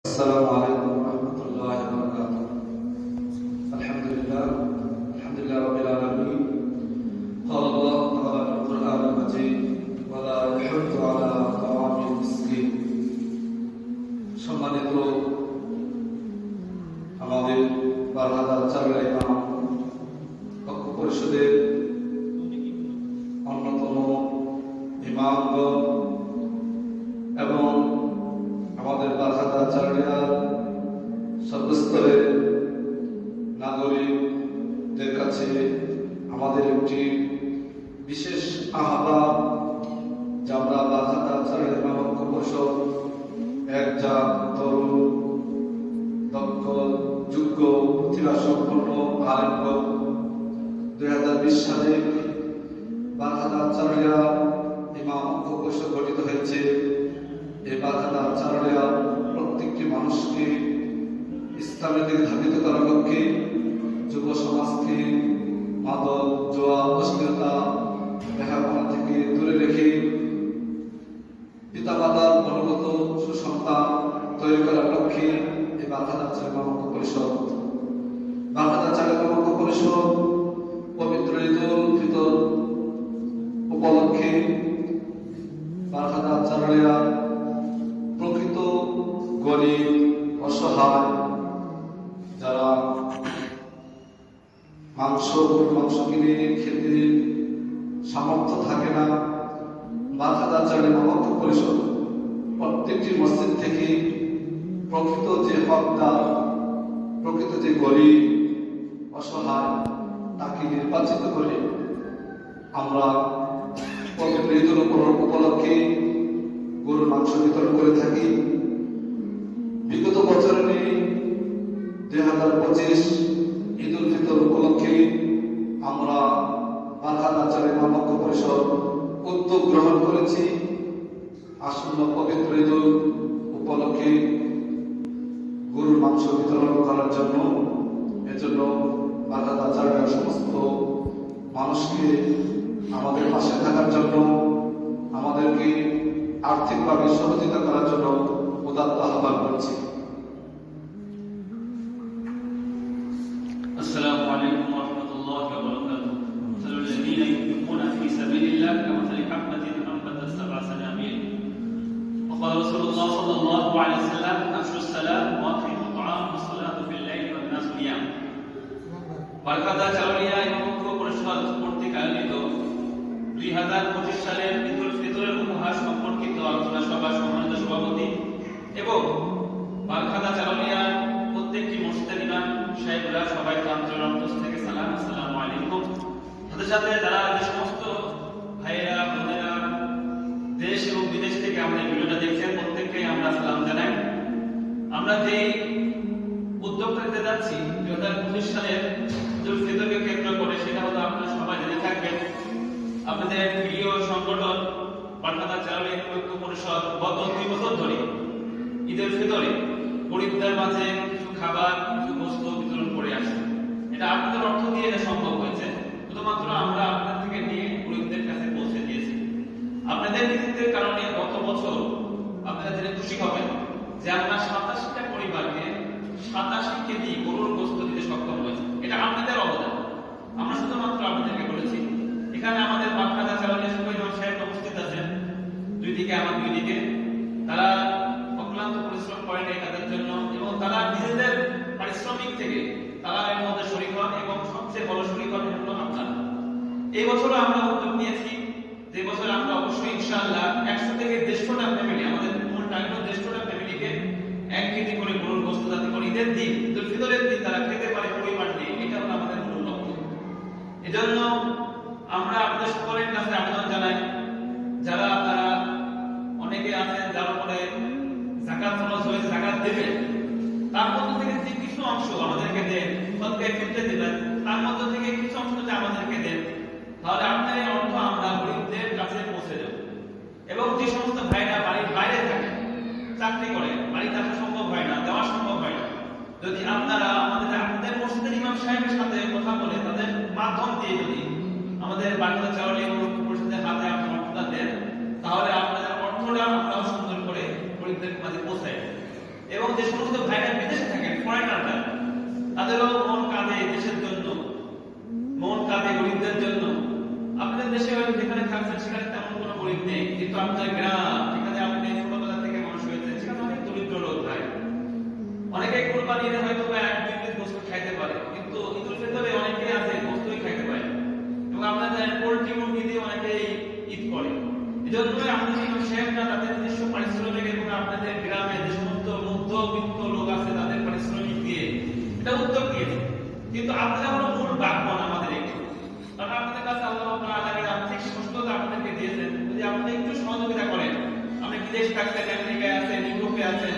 السلام عليكم ورحمة الله وبركاته الحمد لله الحمد لله رب العالمين قال الله تعالى في القرآن المجيد ولا يحض على طعام المسكين সম্মানিত আমাদের বারহাদা চারুলা ইমাম পক্ষ পরিষদের জাত তরুণ দক্ষ যোগ্য প্রতিভা দুই হাজার বিশ সালে বারহাদা চারুলিয়া ইমাম ঐক্য পরিষদ গঠিত হয়েছে এই বাধাটা চারণেরা প্রত্যেকটি মানুষকে দিকে ধাবিত করার লক্ষ্যে যুব সমাজকে মাদক জোয়া অশ্লীলতা দেখাপনা থেকে দূরে রেখে পিতামাতার অনুগত সুসন্তান তৈরি করার লক্ষ্যে এই বাধাটা চারিমামক পরিষদ। বাধাটা চারিমামক পরিষদ পবিত্র ঈদুল ফিতর উপলক্ষে বাধাটা চারণেরা প্রকৃত গরিব, অসহায় যারা মাংস মাংস কিনে খেতে সামর্থ্য থাকে না। বাধাদা চালে নবক্ষ পরিষদ প্রত্যেকটি মসজিদ থেকে প্রকৃত যে হকদার, প্রকৃত যে গরিব অসহায়, তাকে নির্বাচিত করে আমরা ঈদুল উপলক্ষে গরুর মাংস বিতরণ করে থাকি। পঁচিশ ঈদ উল ফিতর উপলক্ষে আমরা আচার্য মামক্য পরিষদ উদ্যোগ গ্রহণ করেছি। আসন্ন পবিত্র ঈদ উপলক্ষে গরুর মাংস বিতরণ করার জন্য, এজন্য আচার্য সমস্ত মানুষকে আমাদের পাশে থাকার জন্য, আমাদেরকে আর্থিকভাবে সহযোগিতা করার জন্য উদাত্ত আহ্বান করছি। الله كمثل حبة أنبتت سبع سنابل. وقال رسول الله صلى الله عليه وسلم: أفشوا السلام وأطعموا الطعام والصلاة في الليل والناس نيام. বারকাদা চারুলিয়া এবং ঐক্য পরিষদ কর্তৃক আয়োজিত দুই হাজার পঁচিশ সালের ঈদুল ফিতরের উপহার সম্পর্কিত আলোচনা সভা সম্মানিত সভাপতি এবং বারখাদা চারুলিয়া প্রত্যেকটি মসজিদের ইমাম সাহেবরা সবাইকে আন্তরিক অন্তর থেকে সালাম আসসালামু আলাইকুম সাথে সাথে যারা আমরা যে উদ্যোগটা নিতে যাচ্ছি, দুই হাজার পঁচিশ সালের কেন্দ্র করে, সেটা হলো আপনারা সবাই জেনে থাকবেন। আপনাদের প্রিয় সংগঠন ঐক্য পরিষদ, গত দুই বছর ধরে ঈদের ফিতরে গরিবদের মাঝে কিছু খাবার, কিছু বস্তু বিতরণ করে এটা আপনাদের অর্থ দিয়ে এটা সম্ভব হয়েছে। শুধুমাত্র আমরা আপনাদের থেকে নিয়ে গরিবদের কাছে পৌঁছে দিয়েছি। আপনাদের নীতিদের কারণে গত বছর আপনারা জেনে খুশি হবেন যে সক্ষম হয়েছে এটা আপনাদের অবদান। আমরা শুধুমাত্র আপনাদেরকে বলেছি, এখানে আমাদের বাচ্চারা চালানে সবাই সাহেব উপস্থিত আছেন। দুই দিকে আমার দুই দিকে। তারা অক্লান্ত পরিশ্রম করেন এই কাজের জন্য এবং তারা নিজেদের পারিশ্রমিক থেকে তারা এর মধ্যে শরীর হন এবং সবচেয়ে বড় শরীর হন হলো আপনারা। এই বছর আমরা উদ্যোগ নিয়েছি। যে বছর আমরা অবশ্যই ইনশাআল্লাহ একশো থেকে দেড়শোটা ফ্যামিলি তার মধ্য থেকে যে কিছু অংশ আমাদেরকে দেন ফিরতে দিবেন, তার মধ্য থেকে কিছু অংশ আমাদেরকে দেন, তাহলে আপনার এই অর্থ আমরা গরিবদের কাছে পৌঁছে দেব এবং যে সমস্ত ভাইরা বাড়ির বাইরে থাকে, চাকরি করে, বাড়িতে আসা সম্ভব হয় না, দেওয়া সম্ভব হয় না। যদি আপনারা আমাদের আপনাদের মসজিদের ইমাম সাহেবের সাথে কথা বলে তাদের মাধ্যম দিয়ে যদি আমাদের বাংলা চাওয়ালি এবং পরিষদের হাতে আপনার অর্থটা দেন তাহলে আপনাদের অর্থটা আমরাও সুন্দর করে গরিবদের মাঝে পৌঁছাই দেব। এবং যে সমস্ত ভাইরা বিদেশে থাকেন ফরেনাররা তাদেরও মন কাঁদে দেশের জন্য। মন কাঁদে গরিবদের জন্য। আপনাদের দেশে যেখানে থাকছেন সেখানে তেমন কোনো গরিব নেই। কিন্তু আপনার গ্রাম, যেখানে আপনি ছোটবেলা থেকে মানুষ হয়েছেন, সেখানে অনেক দরিদ্র লোক ভাই অনেকে কোরবানি হয়তো এক দুই পিস গোস্ত খাইতে পারে। কিন্তু ঈদুল ফিতরে অনেকে আছে, গোস্তই খাইতে পারে। এবং আপনারা পোল্ট্রি মুরগি দিয়ে অনেকেই ঈদ করে। আমাদের তাদের নিজস্ব পারিশ্রমিক এবং আপনাদের গ্রামে যে সমস্ত মধ্যবিত্ত লোক আছে তাদের পারিশ্রমিক দিয়ে এটা নিয়েছে। কিন্তু আপনারা হলো মূল আমাদের কারণ আপনাদের কাছে আল্লাহ আর্থিক সুস্থতা আপনাদেরকে দিয়েছেন। যদি আপনি একটু সহযোগিতা করেন, আপনি বিদেশ থাকতেন আমেরিকায় আছেন, ইউরোপে আছেন,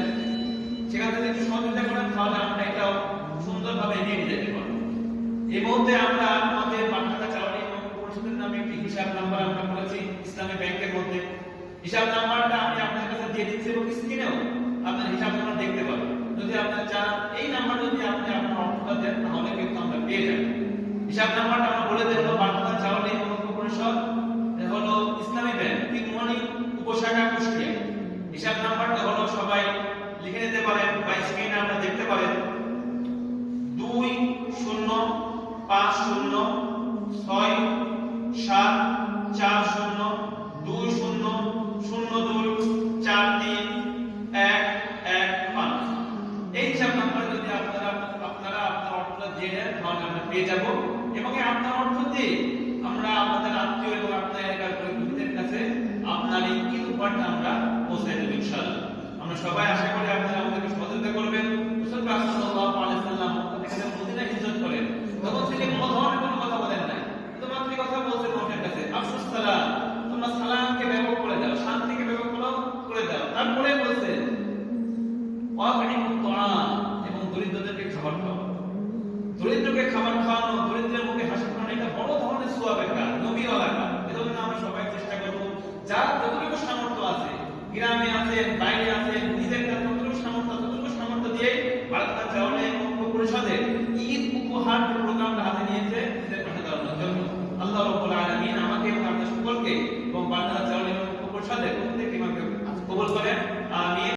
সেখান থেকে একটু সহযোগিতা করেন, তাহলে আমরা এটাও সুন্দরভাবে এগিয়ে নিয়ে যেতে পারব। এই মুহূর্তে আমরা আমাদের পাঠাতা চাওয়ানি পরিষদের নামে একটি হিসাব নাম্বার আমরা করেছি ইসলামী ব্যাংকের মধ্যে। হিসাব নাম্বারটা আমি আপনার কাছে দিয়ে দিচ্ছি এবং স্ক্রিনেও আপনার হিসাব নাম্বার দেখতে পাবেন। যদি আপনার চান, এই নাম্বার যদি আপনি আপনার অর্থটা দেন, তাহলে কিন্তু আমরা পেয়ে যাব। হিসাব নাম্বারটা আমরা বলে দেব পাঠাতা চাওয়ানি ঐক্য পরিষদ হলো ইসলামী ব্যাংক, তিনমণি উপশাখা কুষ্টিয়া। হিসাব নাম্বারটা হলো সবাই লিখে নিতে পারেন বা স্ক্রিনে আপনারা দেখতে পারেন। আমরা পেয়ে যাব। এবং এই আপনার অর্থ আমরা আমাদের আত্মীয় আপনার এলাকার আপনার এই ঈদ উপহারটা আমরা পৌঁছে আমরা সবাই আশা করি আপনারা আমাদেরকে সহযোগিতা করবেন। এলাকা এজন্য আমরা সবাই চেষ্টা করব, যার যতটুকু সামর্থ্য আছে, গ্রামে আছে, বাইরে আছে, নিজের কাছে যতটুকু সামর্থ্য, ততটুকু সামর্থ্য দিয়ে বারাক্তা চাওয়ালে ঐক্য পরিষদের ঈদ উপহার প্রোগ্রামটা হাতে নিয়েছে এদের পাশে দাঁড়ানোর জন্য। আল্লাহ রব্বুল আলামিন আমাকে এবং আপনাদের সকলকে এবং বারাক্তা চাওয়ালে ঐক্য পরিষদের প্রত্যেকটি আমাকে কবুল করেন। আমিন।